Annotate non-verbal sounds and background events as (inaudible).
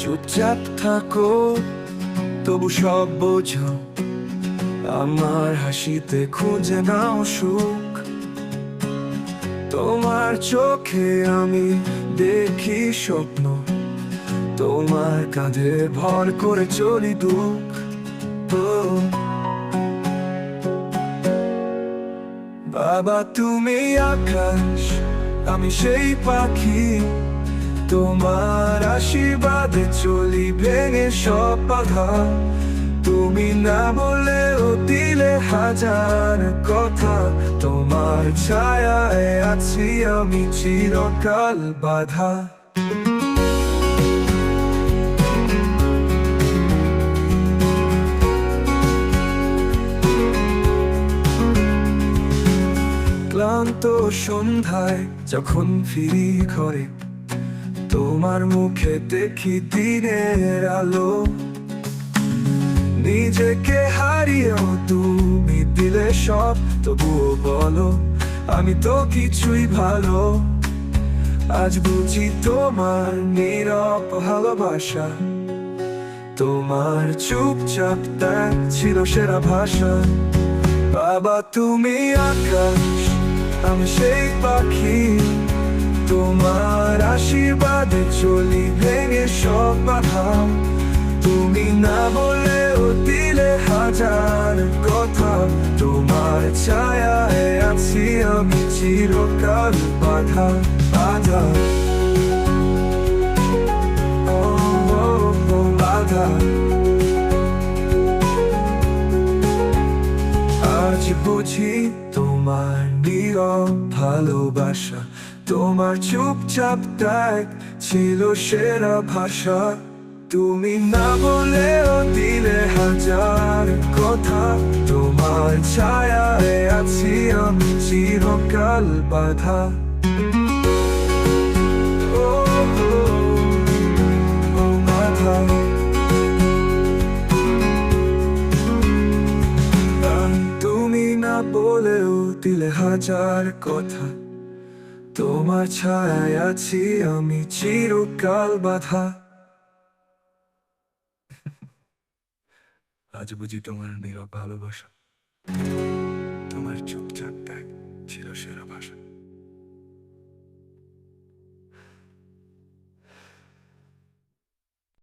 চুপচাপ থাকো, তবু সব বোঝো, আমার হাসিতে খুঁজে নাও সুখ। তোমার চোখে আমি দেখি স্বপ্ন, তোমার কাঁধে ভর করে চলি দুঃখ। বাবা তুমি আকাশ, আমি সেই পাখি। তোমার আশীর্বাদে চলি ভেঙে সব বাধা। তুমি না বলেও দিলে হাজার কথা। তোমার ছায়ায় আছি আমি চিরকাল বাধা। ক্লান্ত সন্ধ্যায় যখন ফিরি ঘরে তোমার মুখে দেখি দিনের আলো। নিজেকে হারিয়েও তুমি দিলে সব, তবুও বলো, আমি তো কিছুই ভালো। আজ বুঝি তোমার নীরব ভালোবাসা, তোমার চুপচাপ ত্যাগ ছিল সেরা ভাষা। বাবা, তুমি আকাশ, আমি সেই পাখি। তোমার আশীর্বাদে চলি, ভেঙে সব বাধা। তুমি না বলেও দিলে হাজার কথা। তোমার ছায়ায় আছি আমি চিরকাল বাধা বাধা। বাধা। আজ বুঝি তোমার নীরব ভালোবাসা, তোমার চুপচাপ ত্যাগ ছিল সেরা ভাষা। তুমি না বলেও দিলে হাজার কথা, তোমার ছায়ায় আছি আমি চিরকাল বাধা। বলেও দিলে হাজার কথা। তোমার ছায় আছি আমি চিরকাল বাধা। (laughs) আজ বুঝি তোমার নীরব ভালোবাসা। তোমার চুপচাপ ত্যাগ ছিল সেরা ভাষা।